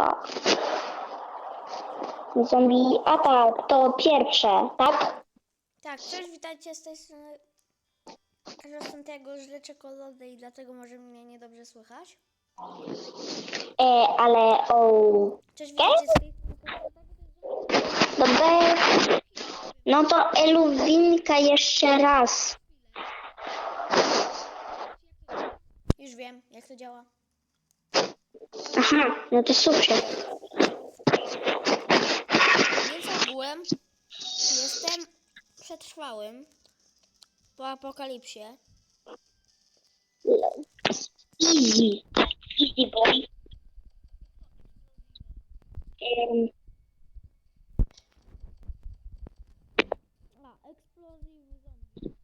atak. Zombie atak to pierwsze, tak? Tak, cześć, witajcie z tej strony Rozsątego źle czekolady i dlatego może mnie niedobrze słychać. E, ale o. Cześć, witajcie z tej Dobra. No to Eluwinka jeszcze raz. Już wiem, jak to działa. Aha, no to super. Więc ogółem jestem przetrwałym po apokalipsie. Easy. Easy boy. Em, A, eksplozji zombie.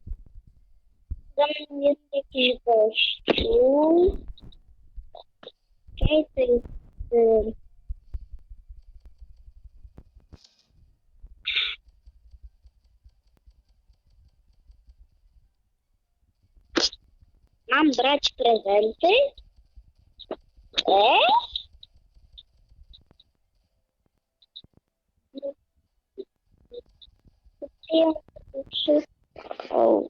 Tam jest jakiś gościu. Em, Mam brać prezenty? E? Wszystko.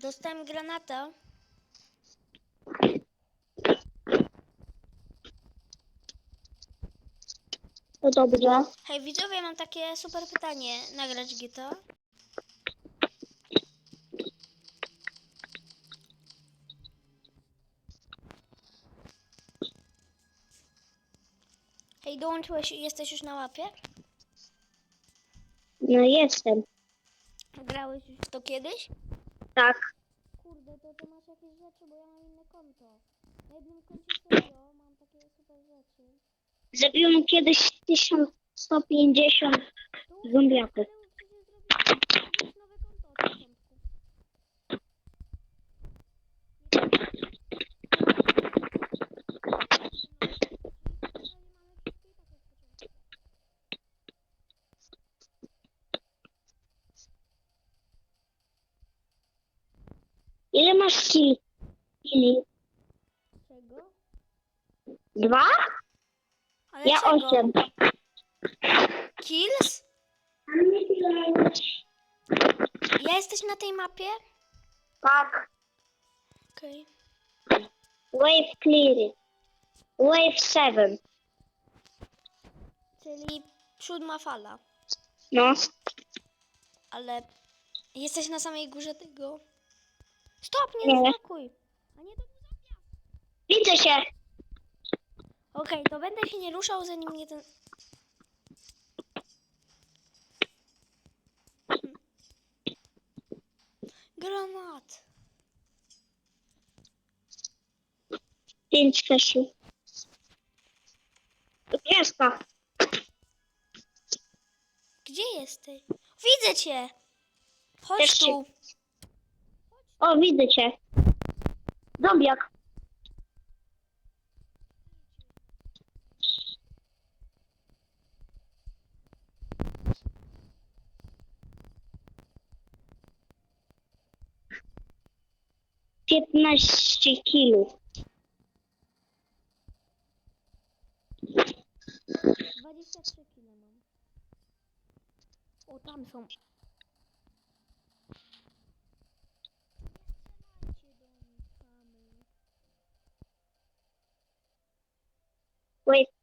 Dostałem granatę. To dobrze. Hej widzowie, mam takie super pytanie. Nagrać GTA? Hej, dołączyłeś i jesteś już na łapie? No jestem. Grałeś już w to kiedyś? Tak. To masz jakieś rzeczy, bo ja mam inne konto. Na jednym koncie serio mam takie super rzeczy. Zabiłem kiedyś 1150 zombiaków. Temu przecież zrobić nowe konto od początku. Ile masz kill? Kili? Czego? Dwa? Ale Ja czego? osiem. Kills? Ja jesteś na tej mapie? Tak. Okej. Wave clear. Wave 7. Czyli siódma fala. No. Ale jesteś na samej górze tego. Stop, nie Nie. zaskakuj. A nie Widzę się. Okej, to będę się nie ruszał, zanim nie ten. Hmm. Granat. 5 kaszu. To. Gdzie jesteś? Widzę cię! Chodź Też cię- tu. O, widzę cię. Zombiak. Piętnaście kilów. 23 kilo mam. O, tam są.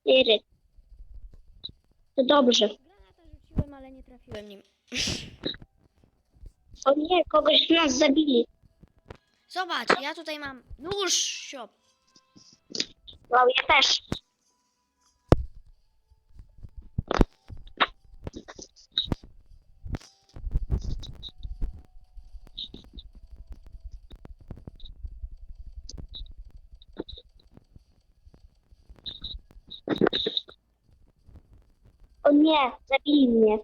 4. To dobrze. Granata rzuciłem, ale nie trafiłem nim. O nie, kogoś z nas zabili. Zobacz, ja tutaj mam nóż, siop. Wow, ja też. O nie, zabili mnie.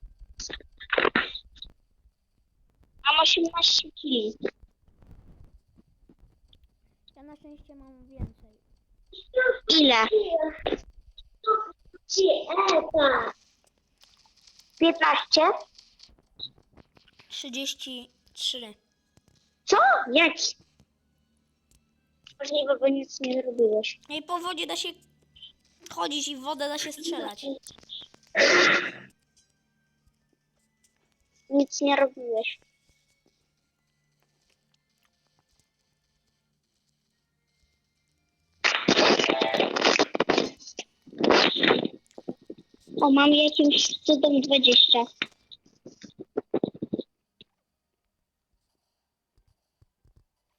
18 kili. Szczęście mam więcej. Ile? 15? 33. Co? Jak? Możliwe, bo nic nie zrobiłeś. No i po wodzie da się chodzić i w wodę da się strzelać. Nic nie robiłeś. O, mam jakimś cudem 20.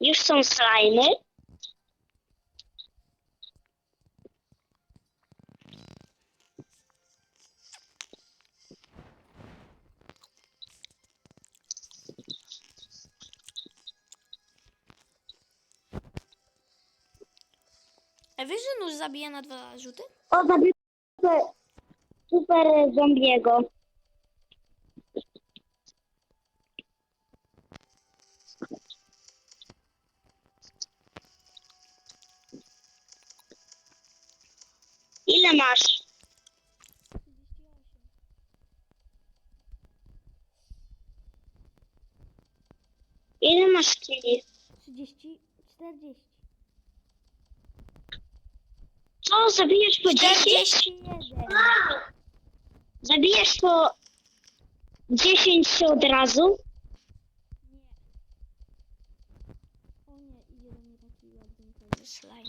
Już są slajmy. A wiesz, że nóż zabija na dwa rzuty? O, zabił super, zombiego. Ile masz? Ile masz kili? 30, 40. Co, zabijesz po 10? 41. Zabijesz po 10 od razu? Nie. O nie, idzie do mnie taki slime.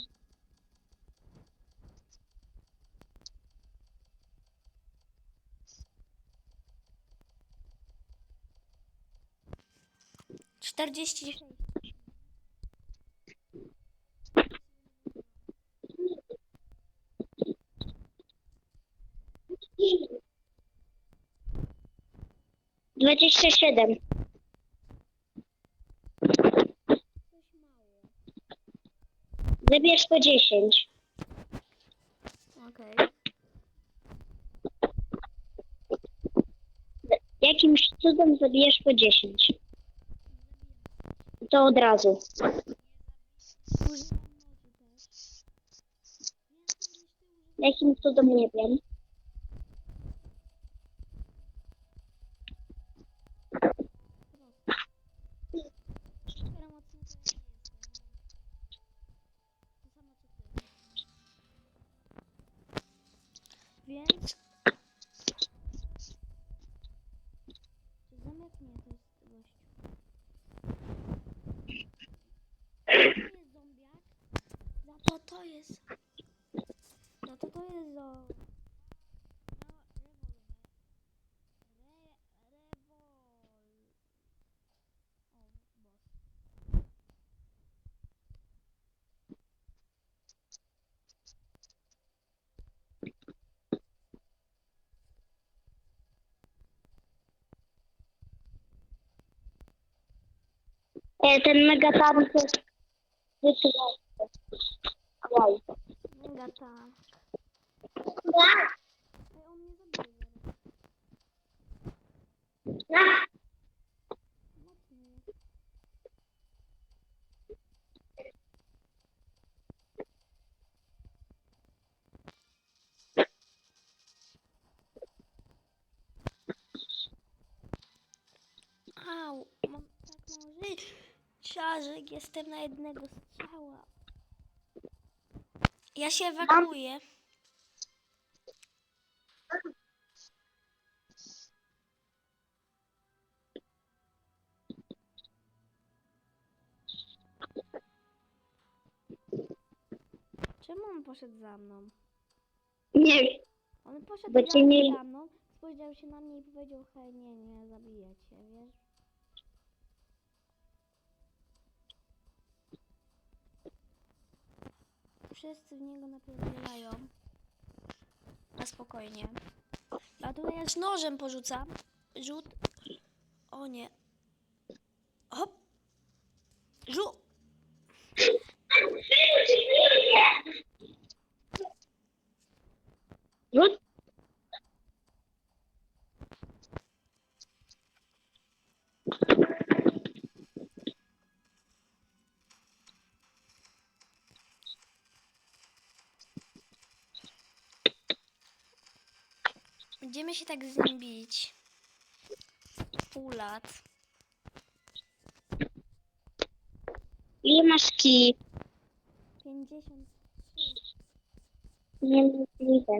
Czterdzieści sześć. Dwadzieścia siedem. Zabierz po 10. Okej. Jakimś cudem zabijesz po 10. To od razu. Jakim cudem nie wiem. Super mocno to ja nie jestem. To samo co ty. Więc... Czy zamek nie to jest gościu? To jest zombiak. Za to to jest... Za to to jest zo... No, rewolwer. Re... Rewol... O, boss. E, ten megatank jest wytrzymałty. Wow. Mega. Ej, on mnie zabije zaraz. Mocniej. Au, mam tak mało że jestem na jednego strzała. Ja się ewakuuję. Czemu on poszedł za mną? Nie wiem. On poszedł Bo za, nie- za mną, spojrzał się na mnie i powiedział, hej, nie, nie, zabiję cię, wiesz? Wszyscy w niego napierdalają. Na spokojnie. A tutaj aż nożem porzucam. Rzut. O nie. Hop. Rzut. Rzut. Będziemy się tak z nim bić. Pół lat. Ile masz kij? 53. Niemożliwe.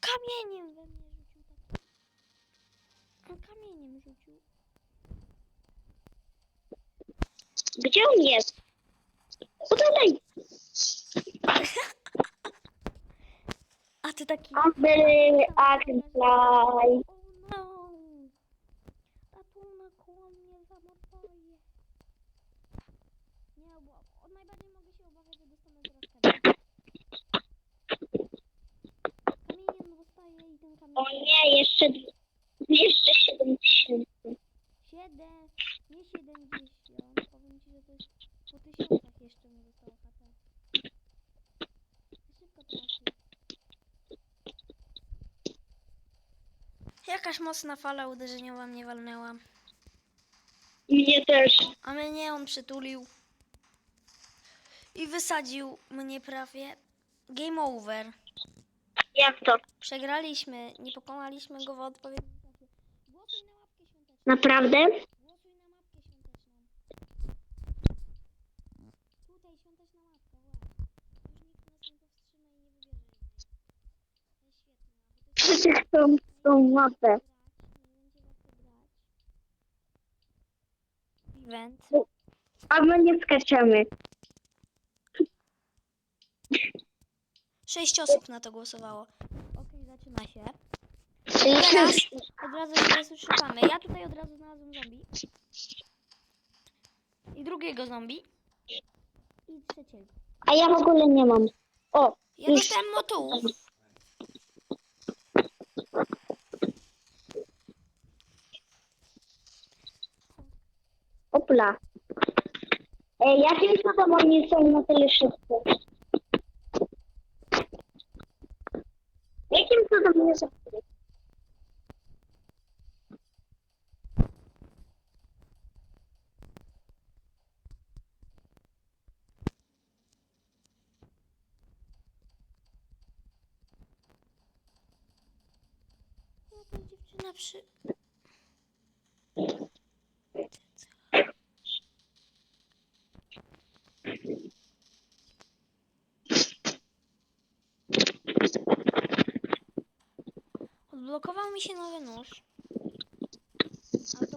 Kamieniem we mnie rzucił taki. On kamieniem rzucił. Gdzie on jest? O ty taki. No! Ratunek koło mnie. Nie, bo on najbardziej mogę się obawiać, że dostanę zaraz kamień. Kamieniem dostaję i ten kamień... O nie, jeszcze, jeszcze 7 tysięcy. Siedem, nie. Powiem ci, że to jest po tysiącach jeszcze mi zostało HP. Szybko trafi. Jakaś mocna fala uderzeniowa mnie walnęła. Mnie też. A mnie on przytulił. I wysadził mnie prawie. Game over. Jak to? Przegraliśmy. Nie pokonaliśmy go w odpowiednim czasie. Głosuj na łapkę świąteczną. Naprawdę? Głosuj na mapkę świąteczną. Tutaj świąteczna mapka, właśnie. Już nikt nas nie powstrzyma i nie wybierze innej. To jest świetne, bo to jest Wszyscy chcą tą mapę. A my nie skaczemy. Sześć osób na to głosowało. Okej, zaczyna się. Teraz Od razu się szukamy. Ja tutaj od razu znalazłem zombie. I drugiego zombie. I trzeciego. A ja w ogóle nie mam. O, Ja Już. dostałem motułów. opla. E, jakim cudem oni są na tyle szybcy? Jakim cudem nie zabrali? Odblokował mi się nowy nóż.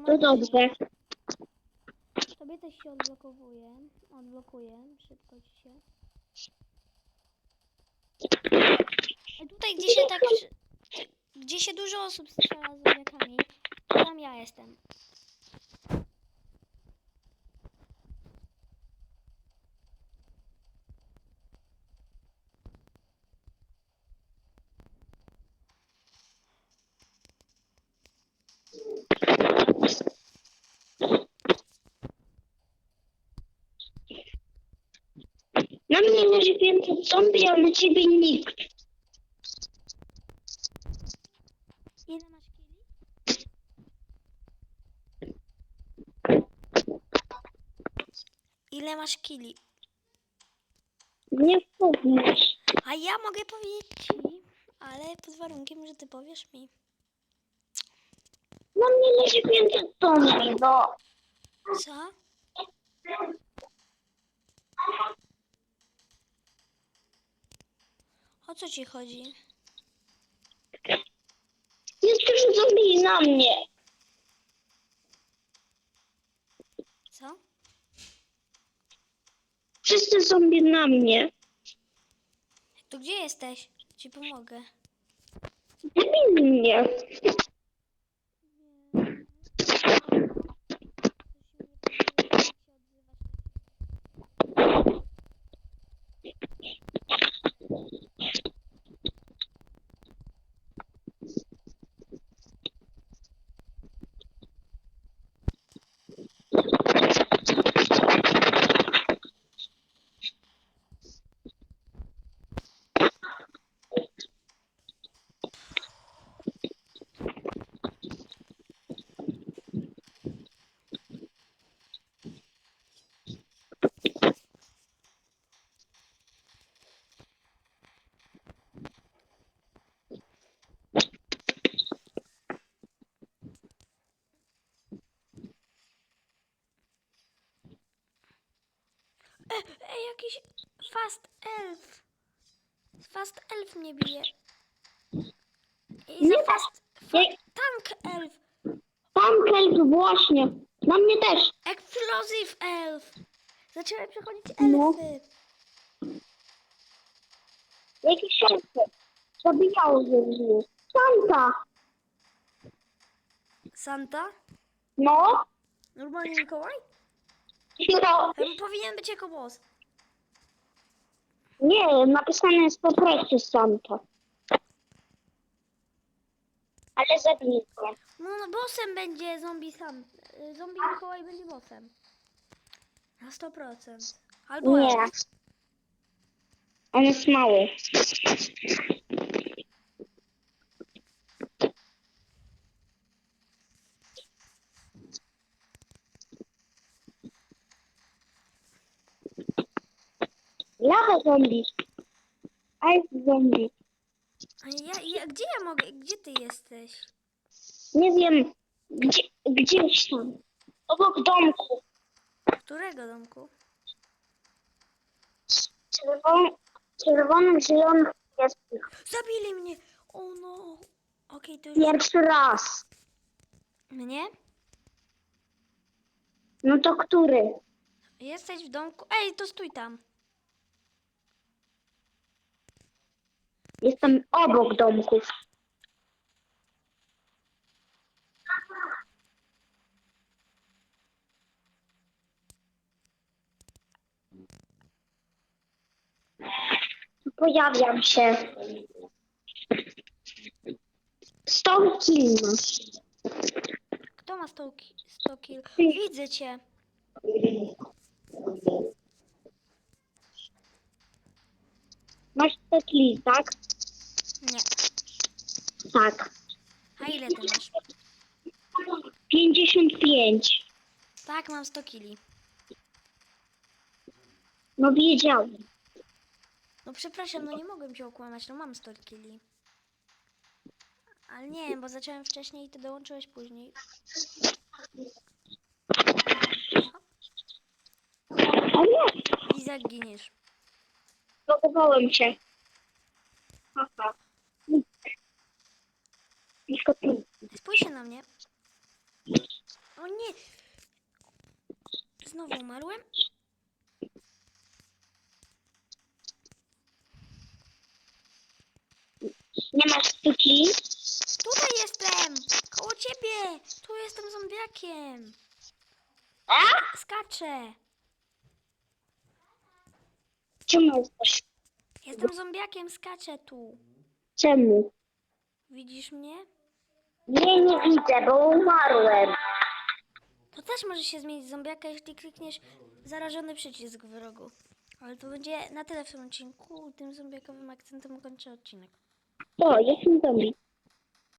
To dobrze. Tobie też się odblokowuje. Odblokuje. Szybko ci się. A tutaj, gdzie się tak... Gdzie się dużo osób strzela z to tam ja jestem. Na leży 500 zombie, a na ciebie nikt. Ile masz kili? Ile masz kili? Nie powiesz. A ja mogę powiedzieć ci, ale pod warunkiem, że ty powiesz mi. Na mnie leży 500 zombie, no. Co? O co ci chodzi? Jest dużo zombie na mnie. Co? Wszyscy zombie na mnie. To gdzie jesteś? Ci pomogę. Zabij mnie. Ej, jakiś fast elf. Fast elf mnie bije. I za Nie fast... Fa Nie. tank elf. Tam kelp właśnie. Na mnie też. Explosive elf. Zaczęły przechodzić No. elfy. Jakiś szefy. Zabijało ze mnie. Santa. Santa? No. Normalnie Mikołaj? No. Powinien być jako boss. Nie, napisane jest po prostu Santa. Ale zabiję go. No, no bossem będzie zombie sam. y, Zombie Mikołaj będzie bossem. Na 100%. Albo Nie. On jest mały. Lawa zombie. Ice zombie. A Ja, ja, gdzie ja mogę? Gdzie ty jesteś? Nie wiem, gdzie, gdzieś tam. Obok domku. Którego domku? Czerwon, czerwonych, zielonych jest Zabili mnie! O no! Okej, to już... pierwszy raz. Mnie? No to który? Jesteś w domku? Ej, to stój tam. Jestem obok domków. Pojawiam się. Stąd kilna. Kto ma 100, ki- 100 kill? Widzę cię. Masz te kili, tak? Tak. A ile ty masz? 55. Tak, mam 100 killi. No wiedziałem. No przepraszam, no nie mogłem cię okłamać, no mam 100 killi. Ale nie, bo zacząłem wcześniej i ty dołączyłeś później. A nie, I zaginiesz. zlogowałem się. Aha. Tylko ty. Spójrz się na mnie. O nie! Znowu umarłem? Nie masz sztuki? Tutaj jestem! Koło ciebie! Tu jestem zombiakiem! A? Skaczę! Czemu jesteś? Jestem zombiakiem, skaczę tu. Czemu? Widzisz mnie? Nie, nie widzę, bo umarłem. To też może się zmienić w zombiaka, jeśli klikniesz zarażony przycisk w rogu. Ale to będzie na tyle w tym odcinku. Tym zombiakowym akcentem kończę odcinek. O, jestem zombie.